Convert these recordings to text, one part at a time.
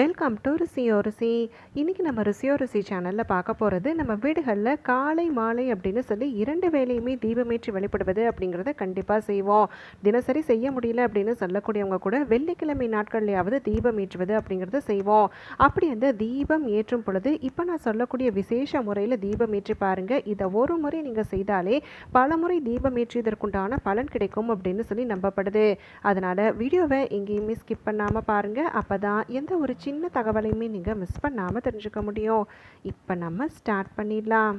Welcome to ருசியோ ருசி. இன்றைக்கி நம்ம ருசியோ ருசி சேனலில் பார்க்க போகிறது நம்ம வீடுகளில் காலை மாலை அப்படின்னு சொல்லி இரண்டு வேலையுமே தீபமேற்றி வழிபடுவது அப்படிங்கிறத கண்டிப்பாக செய்வோம். தினசரி செய்ய முடியல அப்படின்னு சொல்லக்கூடியவங்க கூட வெள்ளிக்கிழமை நாட்கள்லையாவது தீபம் ஏற்றுவது அப்படிங்கிறத செய்வோம். அப்படி அந்த தீபம் ஏற்றும் பொழுது இப்போ நான் சொல்லக்கூடிய விசேஷ முறையில் தீபம் ஏற்றி பாருங்கள் இதை ஒரு முறை நீங்கள் செய்தாலே பல முறை தீபம் ஏற்றியதற்குண்டான பலன் கிடைக்கும் அப்படின்னு சொல்லி நம்பப்படுது. அதனால் வீடியோவை எங்கேயுமே ஸ்கிப் பண்ணாமல் பாருங்கள் அப்போ தான் எந்த ஒரு சின்ன தகவலையுமே நீங்கள் மிஸ் பண்ணாமல் தெரிஞ்சுக்க முடியும். இப்போ நம்ம ஸ்டார்ட் பண்ணிடலாம்.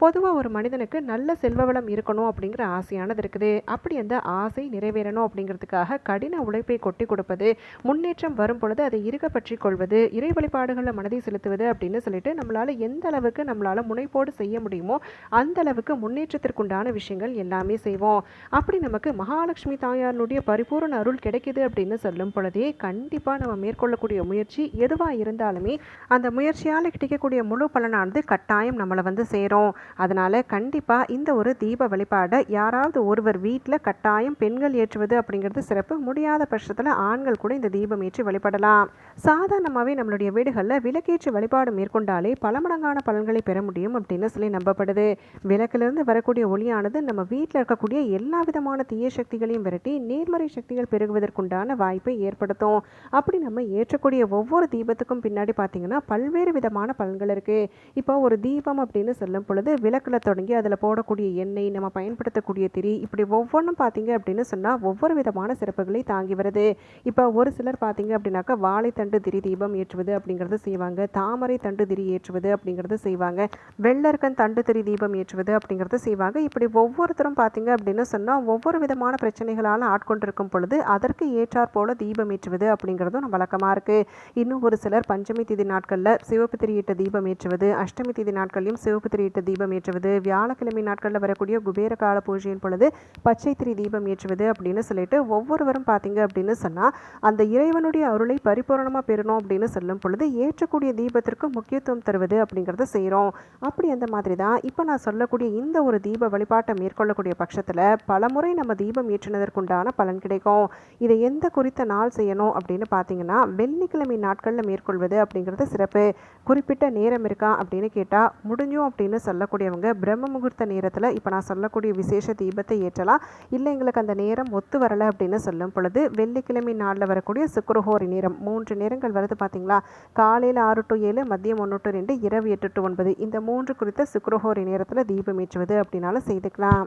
பொதுவாக ஒரு மனிதனுக்கு நல்ல செல்வ வளம் இருக்கணும் அப்படிங்கிற ஆசையானது இருக்குது. அப்படி அந்த ஆசை நிறைவேறணும் அப்படிங்கிறதுக்காக கடின உழைப்பை கொட்டி கொடுப்பது முன்னேற்றம் வரும் பொழுது அதை இருக பற்றி கொள்வது இறை வழிபாடுகளில் மனதை செலுத்துவது அப்படின்னு சொல்லிட்டு நம்மளால் எந்த அளவுக்கு நம்மளால் முனைப்போடு செய்ய முடியுமோ அந்த அளவுக்கு முன்னேற்றத்திற்குண்டான விஷயங்கள் எல்லாமே செய்வோம். அப்படி நமக்கு மகாலட்சுமி தாயாருடைய பரிபூர்ண அருள் கிடைக்குது அப்படின்னு சொல்லும் பொழுதே கண்டிப்பாக நம்ம மேற்கொள்ளக்கூடிய முயற்சி எதுவாக இருந்தாலுமே அந்த முயற்சியால் கிடைக்கக்கூடிய முழு பலனானது கட்டாயம் நம்மளை வந்து சேரும். அதனால் கண்டிப்பாக இந்த ஒரு தீப வழிபாடை யாராவது ஒருவர் வீட்டில் கட்டாயம் பெண்கள் ஏற்றுவது அப்படிங்கிறது சிறப்பு. முடியாத பட்சத்தில் ஆண்கள் கூட இந்த தீபம் ஏற்றி வழிபடலாம். சாதாரணமாகவே நம்மளுடைய வீடுகளில் விளக்கேற்றி வழிபாடு மேற்கொண்டாலே பல மடங்கான பலன்களை பெற முடியும் அப்படின்னு சொல்லி நம்பப்படுது. விளக்கிலிருந்து வரக்கூடிய ஒளியானது நம்ம வீட்டில் இருக்கக்கூடிய எல்லா விதமான தீய சக்திகளையும் விரட்டி நேர்மறை சக்திகள் பெருகுவதற்குண்டான வாய்ப்பை ஏற்படுத்தும். அப்படி நம்ம ஏற்றக்கூடிய ஒவ்வொரு தீபத்துக்கும் பின்னாடி பார்த்தீங்கன்னா பல்வேறு விதமான பலன்கள் இருக்குது இப்போ ஒரு தீபம் அப்படின்னு சொல்லும் பொழுது விளக்கில் தொடங்கி அதில் போடக்கூடிய எண்ணெய் நம்ம பயன்படுத்தக்கூடிய திரி இப்படி ஒவ்வொன்றும் பார்த்தீங்க அப்படின்னு சொன்னால் ஒவ்வொரு விதமான சிறப்புகளை தாங்கி வருது. இப்போ ஒரு சிலர் பார்த்தீங்க அப்படின்னாக்கா வாழைத்தண்டு திரி தீபம் ஏற்றுவது அப்படிங்கிறது செய்வாங்க. தாமரை தண்டு திரி ஏற்றுவது அப்படிங்கிறது செய்வாங்க. வெள்ளர்கன் தண்டு திரி தீபம் ஏற்றுவது அப்படிங்கிறது செய்வாங்க. இப்படி ஒவ்வொருத்தரும் பார்த்தீங்க அப்படின்னு சொன்னால் ஒவ்வொரு விதமான பிரச்சனைகளால் ஆட்கொண்டிருக்கும் பொழுது அதற்கு ஏற்றாற் போல தீபம் ஏற்றுவது அப்படிங்கிறதும் நம்ம வழக்கமாக இருக்குது இன்னும் ஒரு சிலர் பஞ்சமி திதி நாட்களில் சிவப்பு திரியிட்ட தீபம் ஏற்றுவது அஷ்டமி திதி நாட்களையும் சிவப்பு திரியிட்ட தீபம் ஏற்றுவது வியாழக்கிழமை நாட்களில் வரக்கூடிய குபேர கால பூஜையின் பொழுது பச்சை திரி தீபம் ஏற்றுவது அப்படின்னு சொல்லிட்டு ஒவ்வொருவரும் பார்த்தீங்க அப்படின்னு சொன்னால் அந்த இறைவனுடைய அருளை பரிபூரணமாக பெறணும் அப்படின்னு சொல்லும் பொழுது ஏற்றக்கூடிய தீபத்திற்கு முக்கியத்துவம் தருவது அப்படிங்கிறத செய்கிறோம் அப்படி அந்த மாதிரி தான் இப்போ நான் சொல்லக்கூடிய இந்த ஒரு தீப வழிபாட்டை மேற்கொள்ளக்கூடிய பட்சத்தில் பலமுறை நம்ம தீபம் ஏற்றினதற்குண்டான பலன் கிடைக்கும். இதை எந்த குறித்த நாள் செய்யணும் அப்படின்னு பார்த்தீங்கன்னா வெள்ளிக்கிழமை நாட்களில் மேற்கொள்வது அப்படிங்கிறது சிறப்பு. குறிப்பிட்ட நேரம் இருக்கா அப்படின்னு கேட்டால் முடிஞ்சோம் அப்படின்னு இருக்கக்கூடியவங்க பிரம்ம முகூர்த்த நேரத்தில் இப்போ நான் சொல்லக்கூடிய விசேஷ தீபத்தை ஏற்றலாம். இல்லை எங்களுக்கு அந்த நேரம் ஒத்து வரலை அப்படின்னு சொல்லும் பொழுது வெள்ளிக்கிழமை நாளில் வரக்கூடிய சுக்கரஹோரி நேரம் மூன்று நேரங்கள் வருது பார்த்தீங்களா காலையில் ஆறு டு ஏழு மதியம் ஒன்று டு ரெண்டு இரவு எட்டு டு ஒன்பது. இந்த மூன்று குறித்த சுக்கரஹோரி நேரத்தில் தீபம் ஏற்றுவது அப்படின்னாலும் செய்துக்கலாம்.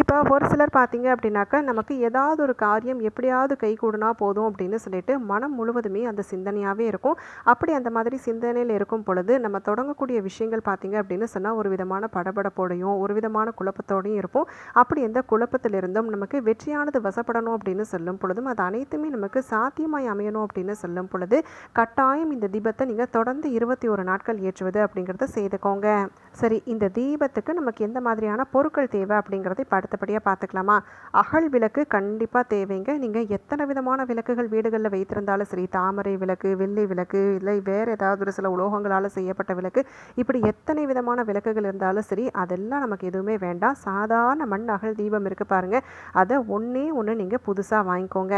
இப்போ ஒரு சிலர் பார்த்தீங்க அப்படின்னாக்கா நமக்கு ஏதாவது ஒரு காரியம் எப்படியாவது கை கூடுனா போதும் அப்படின்னு சொல்லிட்டு மனம் முழுவதுமே அந்த சிந்தனையாகவே இருக்கும். அப்படி அந்த மாதிரி சிந்தனையில் இருக்கும் பொழுது நம்ம தொடங்கக்கூடிய விஷயங்கள் பார்த்தீங்க அப்படின்னு சொன்னால் ஒரு விதமான படபடப்போடையும் ஒரு விதமான குழப்பத்தோடையும் இருப்போம். அப்படி எந்த குழப்பத்திலிருந்தும் நமக்கு வெற்றியானது வசப்படணும் அப்படின்னு சொல்லும் பொழுதும் அது அனைத்துமே நமக்கு சாத்தியமாய் அமையணும் அப்படின்னு சொல்லும் பொழுது கட்டாயம் இந்த தீபத்தை நீங்கள் தொடர்ந்து இருபத்தி ஒரு நாட்கள் ஏற்றுவது அப்படிங்கிறத செய்துக்கோங்க. சரி இந்த தீபத்துக்கு நமக்கு எந்த மாதிரியான பொருட்கள் தேவை அப்படிங்கிறத இப்போ அடுத்தபடியாக பார்த்துக்கலாமா? அகல் விளக்கு கண்டிப்பாக தேவைங்க. நீங்கள் எத்தனை விதமான விளக்குகள் வீடுகளில் வைத்திருந்தாலும் சரி தாமரை விளக்கு வெள்ளி விளக்கு இல்லை வேறு ஏதாவது ஒரு சில உலோகங்களால் செய்யப்பட்ட விளக்கு இப்படி எத்தனை விதமான விளக்குகள் இருந்தாலும் சரி அதெல்லாம் நமக்கு எதுவுமே வேண்டாம். சாதாரண மண் அகல் தீபம் இருக்குது பாருங்கள் அதை ஒன்றே ஒன்று நீங்கள் புதுசாக வாங்கிக்கோங்க.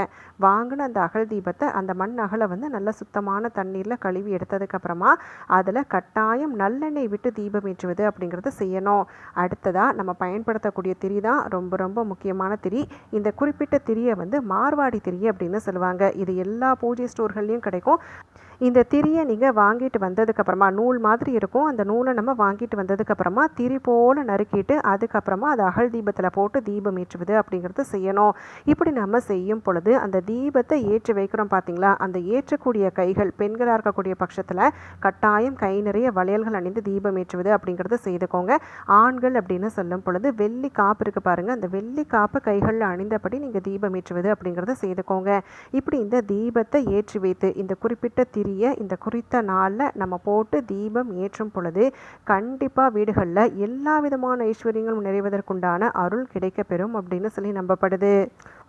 வாங்கின அந்த அகல் தீபத்தை அந்த மண் அகலை வந்து நல்ல சுத்தமான தண்ணீரில் கழுவி எடுத்ததுக்கப்புறமா அதில் கட்டாயம் நல்லெண்ணெய் விட்டு தீபம் ஏற்றுவது அப்படிங்கிறத செய்யணும். அடுத்ததாக நம்ம பயன்படுத்தக்கூடிய திரி தான் ரொம்ப ரொம்ப முக்கியமான திரி. இந்த குறிப்பிட்ட திரியை வந்து மார்வாடி திரி அப்படின்னு சொல்லுவாங்க. இது எல்லா பூஜை ஸ்டோர்கள்லையும் கிடைக்கும். இந்த திரியை நீங்கள் வாங்கிட்டு வந்ததுக்கப்புறமா நூல் மாதிரி இருக்கும். அந்த நூலை நம்ம வாங்கிட்டு வந்ததுக்கப்புறமா திரி போல் நறுக்கிட்டு அதுக்கப்புறமா அது அகல் தீபத்தில் போட்டு தீபம் ஏற்றுவது அப்படிங்கிறது செய்யணும். இப்படி நம்ம செய்யும் பொழுது அந்த தீபத்தை ஏற்றி வைக்கிறோம் பார்த்தீங்களா அந்த ஏற்றக்கூடிய கைகள் பெண்களாக இருக்கக்கூடிய பட்சத்தில் கட்டாயம் கை நிறைய வளையல்கள் அணிந்து தீபம் ஏற்றுவது அப்படிங்கிறத செய்துக்கோங்க. ஆண்கள் அப்படின்னு சொல்லும் பொழுது வெள்ளி காப்பு இருக்குது பாருங்கள் அந்த வெள்ளி காப்பு கைகளில் அணிந்தபடி நீங்கள் தீபம் ஏற்றுவது அப்படிங்கிறத செய்துக்கோங்க. இப்படி இந்த தீபத்தை ஏற்றி வைத்து இந்த குறிப்பிட்ட திரி திரியை இந்த குறித்த நாளில் நம்ம போட்டு தீபம் ஏற்றும் பொழுது கண்டிப்பாக வீடுகளில் எல்லா விதமான ஐஸ்வர்யங்களும் நிறைவதற்குண்டான அருள் கிடைக்கப்பெறும் அப்படின்னு சொல்லி நம்பப்படுது.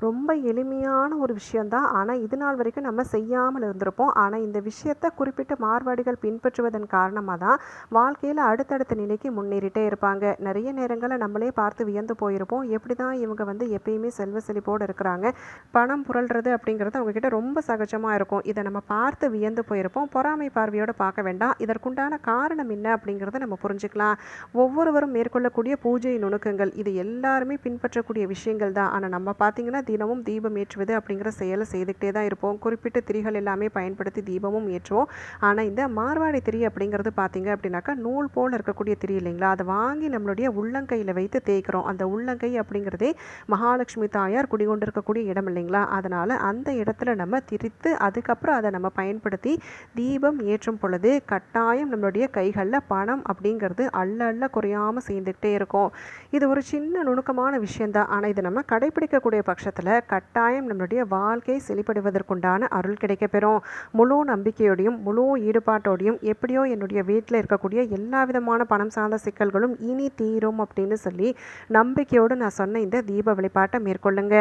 ரொம்ப எளிமையான ஒரு விஷயந்தான் ஆனால் இது நாள் வரைக்கும் நம்ம செய்யாமல் இருந்திருப்போம். ஆனால் இந்த விஷயத்தை குறிப்பிட்ட மார்வாடிகள் பின்பற்றுவதன் காரணமாக தான் வாழ்க்கையில் அடுத்தடுத்த நிலைக்கு முன்னேறிட்டே இருப்பாங்க. நிறைய நேரங்களில் நம்மளே பார்த்து வியந்து போயிருப்போம். எப்படி தான் இவங்க வந்து எப்பயுமே செல்வ செழிப்போடு இருக்கிறாங்க. பணம் புரள்றது அப்படிங்கிறது அவங்கக்கிட்ட ரொம்ப சகஜமாக இருக்கும். இதை நம்ம பார்த்து வியந்து போயிருப்போம். பொறாமை பார்வையோடு பார்க்க வேண்டாம். இதற்குண்டான காரணம் என்ன அப்படிங்கிறத நம்ம புரிஞ்சுக்கலாம். ஒவ்வொருவரும் மேற்கொள்ளக்கூடிய பூஜை நுணுக்கங்கள் இது எல்லாருமே பின்பற்றக்கூடிய விஷயங்கள் தான். ஆனால் நம்ம பார்த்திங்கன்னா தினமும் தீபம் ஏற்றுவது அப்படிங்கிற செயலை செய்துக்கிட்டே தான் இருப்போம். குறிப்பிட்ட திரிகள் எல்லாமே பயன்படுத்தி தீபமும் ஏற்றுவோம். ஆனால் இந்த மார்வாடி திரி அப்படிங்கிறது பார்த்திங்க அப்படின்னாக்கா நூல் போல் இருக்கக்கூடிய திரி இல்லைங்களா? அதை வாங்கி நம்மளுடைய உள்ளங்கையில் வைத்து தேய்க்கிறோம். அந்த உள்ளங்கை அப்படிங்கிறதே மகாலட்சுமி தாயார் குடிகொண்டிருக்கக்கூடிய இடம் இல்லைங்களா? அதனால் அந்த இடத்துல நம்ம திரித்து அதுக்கப்புறம் அதை நம்ம பயன்படுத்தி தீபம் ஏற்றும் பொழுது கட்டாயம் நம்மளுடைய கைகளில் பணம் அப்படிங்கிறது அள்ள அள்ள குறையாமல் சேர்ந்துக்கிட்டே இருக்கும். இது ஒரு சின்ன நுணுக்கமான விஷயந்தான் ஆனால் இதை நம்ம கடைபிடிக்கக்கூடிய பட்சத்தில் கட்டாயம் நம்மளுடைய வாழ்க்கை செழிப்படைவதற்குண்டான அருள் கிடைக்கப்பெறும். முழு நம்பிக்கையோடையும் முழு ஈடுபாட்டோடையும் எப்படியோ என்னுடைய வீட்டில் இருக்கக்கூடிய எல்லா விதமான பணம் சார்ந்த சிக்கல்களும் இனி தீரும் அப்படின்னு சொல்லி நம்பிக்கையோடு நான் சொன்ன இந்த தீப வழிபாட்டை மேற்கொள்ளுங்க.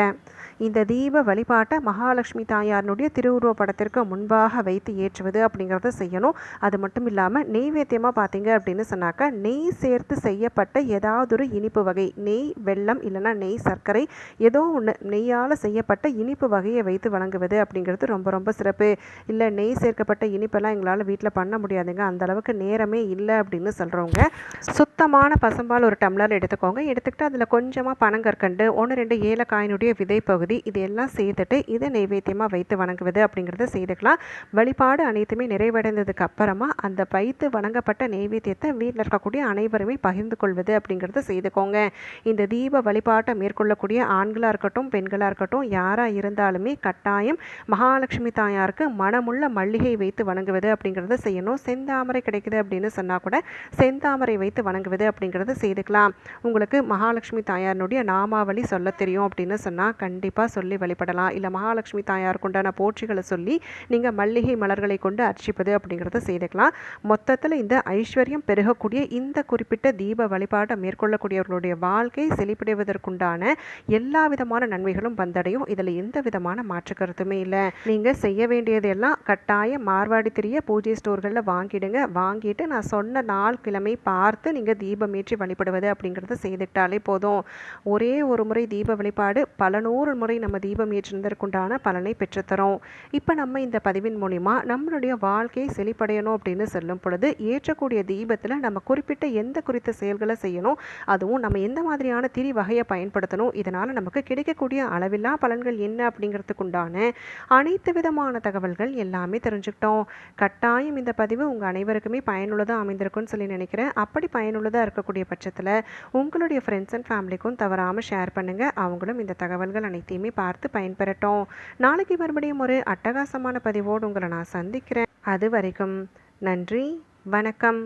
இந்த தீப வழிபாட்டை மகாலட்சுமி தாயாரினுடைய திருவுருவ படத்திற்கு முன்பாக வைத்து ஏற்றுவது அப்படிங்கிறத செய்யணும். அது மட்டும் இல்லாமல் நெய்வேத்தியமாக பார்த்தீங்க அப்படின்னு சொன்னாக்கா நெய் சேர்த்து செய்யப்பட்ட ஏதாவது ஒரு இனிப்பு வகை நெய் வெள்ளம் இல்லைன்னா நெய் சர்க்கரை ஏதோ ஒன்று நெய் நெய்யால் செய்யப்பட்ட இனிப்பு வகையை வைத்து வழங்குவது அப்படிங்கிறது ரொம்ப ரொம்ப சிறப்பு. இல்லை நெய் சேர்க்கப்பட்ட இனிப்பெல்லாம் எங்களால் வீட்டில் பண்ண முடியாதுங்க. அந்த அளவுக்கு நேரமே இல்லை அப்படின்னு சொல்கிறவங்க சுத்தமான பசும்பால் ஒரு டம்ளர் எடுத்துக்கோங்க. எடுத்துக்கிட்டு அதில் கொஞ்சமாக பனங்கற்கண்டு ஒன்று ரெண்டு ஏலக்காயினுடைய விதை பகுதி இதையெல்லாம் சேர்த்துட்டு இதை நெய்வேத்தியமாக வைத்து வணங்குவது அப்படிங்கிறத செய்துக்கலாம். வழிபாடு அனைத்துமே நிறைவடைந்ததுக்கு அப்புறமா அந்த வைத்து வணங்கப்பட்ட நைவேத்தியத்தை வீட்டில் இருக்கக்கூடிய அனைவருமே பகிர்ந்து கொள்வது அப்படிங்கிறத செய்துக்கோங்க. இந்த தீப வழிபாட்டை மேற்கொள்ளக்கூடிய ஆண்களாக இருக்கட்டும் பெண்கள் பெண்களாக இருக்கட்டும் யாராக இருந்தாலுமே கட்டாயம் மகாலட்சுமி தாயாருக்கு மனமுள்ள மல்லிகை வைத்து வணங்குவது அப்படிங்கிறத செய்யணும். செந்தாமரை கிடைக்குது அப்படின்னு சொன்னால் கூட செந்தாமரை வைத்து வணங்குவது அப்படிங்கிறத செய்துக்கலாம். உங்களுக்கு மகாலட்சுமி தாயாரினுடைய நாமாவளி சொல்ல தெரியும் அப்படின்னு சொன்னால் கண்டிப்பாக சொல்லி வழிபடலாம். இல்லை மகாலட்சுமி தாயாருக்கு உண்டான போற்றிகளை சொல்லி நீங்கள் மல்லிகை மலர்களை கொண்டு அர்ச்சிப்பது அப்படிங்கிறத செய்துக்கலாம். மொத்தத்தில் இந்த ஐஸ்வர்யம் பெருகக்கூடிய இந்த குறிப்பிட்ட தீப வழிபாட்டை மேற்கொள்ளக்கூடியவர்களுடைய வாழ்க்கை செழிப்படைவதற்குண்டான எல்லா விதமான நன்மைகளும் வந்தடையும். இதில் எந்த விதமான மாற்று கருத்துமே இல்லை. நீங்கள் செய்ய வேண்டியதெல்லாம் கட்டாய மார்வாடி தெரிய பூஜை ஸ்டோர்களில் வாங்கிடுங்க. வாங்கிட்டு நான் சொன்ன நாள் கிழமை பார்த்து நீங்கள் தீபம் ஏற்றி வழிபடுவது அப்படிங்கிறத செய்துக்கிட்டாலே போதும். ஒரே ஒரு முறை தீப வழிபாடு பல நூறு முறை நம்ம தீபம் ஏற்றிருந்ததற்குண்டான பலனை பெற்றுத்தரும். இப்போ நம்ம இந்த பதிவின் மூலிமா நம்மளுடைய வாழ்க்கையை செழிப்படையணும் அப்படின்னு சொல்லும் பொழுது ஏற்றக்கூடிய தீபத்தில் நம்ம குறிப்பிட்ட எந்த குறித்த செயல்களை செய்யணும் அதுவும் நம்ம எந்த மாதிரியான திரி வகையை பயன்படுத்தணும் இதனால் நமக்கு கிடைக்கக்கூடிய அளவில்லா பலன்கள் என்ன அப்படிங்கிறதுக்குண்டான அனைத்து விதமான தகவல்கள் எல்லாமே தெரிஞ்சுக்கிட்டோம். கட்டாயம் இந்த பதிவு உங்கள் அனைவருக்குமே பயனுள்ளதாக அமைந்திருக்கும்னு சொல்லி நினைக்கிறேன். அப்படி பயனுள்ளதாக இருக்கக்கூடிய பட்சத்தில் உங்களுடைய ஃப்ரெண்ட்ஸ் அண்ட் ஃபேமிலிக்கும் தவறாமல் ஷேர் பண்ணுங்கள் அவங்களும் இந்த தகவல்கள் அனைத்தையுமே பார்த்து பயன்பெறட்டும். நாளைக்கு மறுபடியும் ஒரு அட்டகாசமான பதிவோடு உங்களை நான் சந்திக்கிறேன். அது வரைக்கும் நன்றி வணக்கம்.